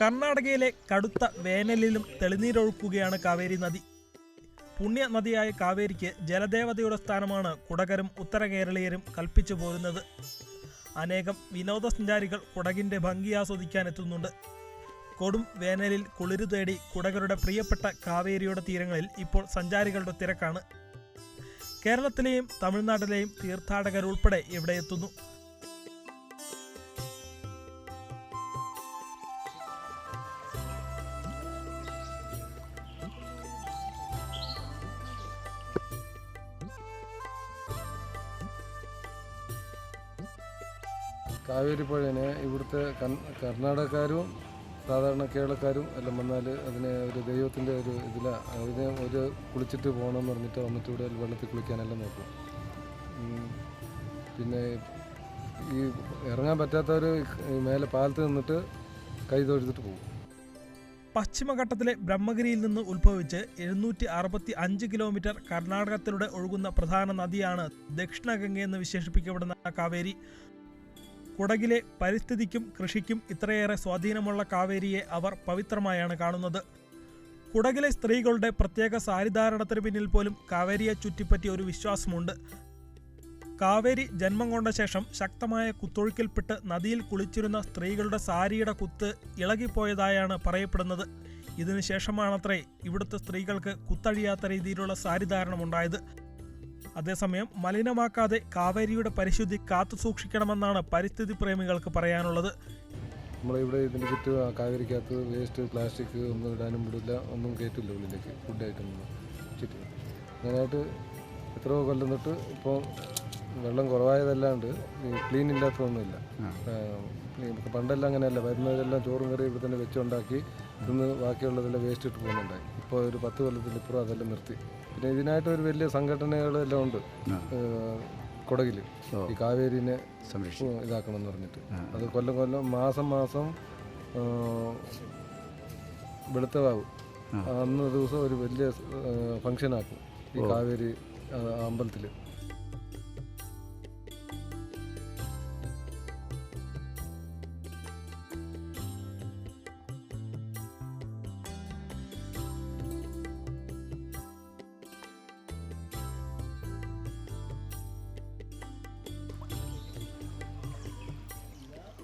കർണാടകയിലെ കടുത്ത വേനലിലും തെളിനീരൊഴുക്കുകയാണ് കാവേരി നദി. പുണ്യ നദിയായ കാവേരിക്ക് ജലദേവതയുടെ സ്ഥാനമാണ് കുടകരും ഉത്തരകേരളീയരും കൽപ്പിച്ചു പോരുന്നത്. അനേകം വിനോദസഞ്ചാരികൾ കുടകിന്റെ ഭംഗി ആസ്വദിക്കാൻ എത്തുന്നുണ്ട് കൊടും വേനലിൽ കുളിരു തേടി കുടകരുടെ പ്രിയപ്പെട്ട കാവേരിയുടെ തീരങ്ങളിൽ ഇപ്പോൾ സഞ്ചാരികളുടെ തിരക്കാണ്. കേരളത്തിലെയും തമിഴ്നാട്ടിലെയും തീർത്ഥാടകരുൾപ്പെടെ ഇവിടെ എത്തുന്നു. കാവേരി പുഴനെ ഇവിടുത്തെ കർണാടകക്കാരും സാധാരണ കേരളക്കാരും എല്ലാം വന്നാൽ അതിനെ ഒരു ദൈവത്തിന്റെ ഒരു ഇതില അതിനെ ഒരു കുളിച്ചിട്ട് പോകണമെന്ന് പറഞ്ഞിട്ട് വന്നിട്ട് ഇവിടെ വെള്ളത്തിൽ കുളിക്കാനെല്ലാം നോക്കും. പിന്നെ ഈ ഇറങ്ങാൻ പറ്റാത്തവർ മേലെ പാലത്ത് നിന്നിട്ട് കൈ തൊഴുതിട്ട് പോകും. പശ്ചിമഘട്ടത്തിലെ ബ്രഹ്മഗിരിയിൽ നിന്ന് ഉത്ഭവിച്ച് എഴുന്നൂറ്റി അറുപത്തി അഞ്ച് കിലോമീറ്റർ കർണാടകത്തിലൂടെ ഒഴുകുന്ന പ്രധാന നദിയാണ് ദക്ഷിണഗംഗയെന്ന് വിശേഷിപ്പിക്കപ്പെടുന്ന കാവേരി. കുടകിലെ പരിസ്ഥിതിക്കും കൃഷിക്കും ഇത്രയേറെ സ്വാധീനമുള്ള കാവേരിയെ അവർ പവിത്രമായാണ് കാണുന്നത്. കുടകിലെ സ്ത്രീകളുടെ പ്രത്യേക സാരിധാരണത്തിന് പിന്നിൽ പോലും കാവേരിയെ ചുറ്റിപ്പറ്റി ഒരു വിശ്വാസമുണ്ട്. കാവേരി ജന്മം കൊണ്ട ശേഷം ശക്തമായ കുത്തൊഴുക്കിൽപ്പെട്ട് നദിയിൽ കുളിച്ചിരുന്ന സ്ത്രീകളുടെ സാരിയുടെ കുത്ത് ഇളകിപ്പോയതായാണ് പറയപ്പെടുന്നത്. ഇതിനുശേഷമാണത്രേ ഇവിടുത്തെ സ്ത്രീകൾക്ക് കുത്തഴിയാത്ത രീതിയിലുള്ള സാരിധാരണമുണ്ടായത്. അതേസമയം മലിനമാക്കാതെ കാവേരിയുടെ പരിശുദ്ധി കാത്തു സൂക്ഷിക്കണമെന്നാണ് പരിസ്ഥിതി പ്രേമികൾക്ക് പറയാനുള്ളത്. നമ്മളിവിടെ ഇതിന്റെ ചുറ്റും കാവേരിക്കകത്ത് വേസ്റ്റ് പ്ലാസ്റ്റിക് ഒന്നും ഇടാനും വിടില്ല ഒന്നും കയറ്റില്ല ഉള്ളിലേക്ക് ഫുഡ് ചുറ്റും. അങ്ങനെയായിട്ട് എത്രയോ കൊല്ലം തൊട്ട് ഇപ്പോൾ വെള്ളം കുറവായതല്ലാണ്ട് ക്ലീൻ ഇല്ലാത്തതൊന്നുമില്ല. പണ്ടെല്ലാം അങ്ങനെയല്ല വരുന്നവരെല്ലാം ചോറും കറി ഇവിടെ തന്നെ വെച്ചുണ്ടാക്കി ഇന്ന് ബാക്കിയുള്ളതെല്ലാം വേസ്റ്റ് ഇട്ട് പോകുന്നുണ്ടായി. ഇപ്പോൾ ഒരു പത്ത് കൊല്ലത്തിൽ ഇപ്പുറം അതെല്ലാം നിർത്തി. പിന്നെ ഇതിനായിട്ട് ഒരു വലിയ സംഘടനകളെല്ലാം ഉണ്ട്. കുടകിൽ ഈ കാവേരിനെ സംരക്ഷിക്കും ഇതാക്കണം എന്ന് പറഞ്ഞിട്ട്. അത് കൊല്ലം കൊല്ലം മാസം മാസം വെളുത്തവാവ്. അന്ന് ദിവസം ഒരു വലിയ ഫങ്ഷൻ ആക്കും ഈ കാവേരി അമ്പലത്തിൽ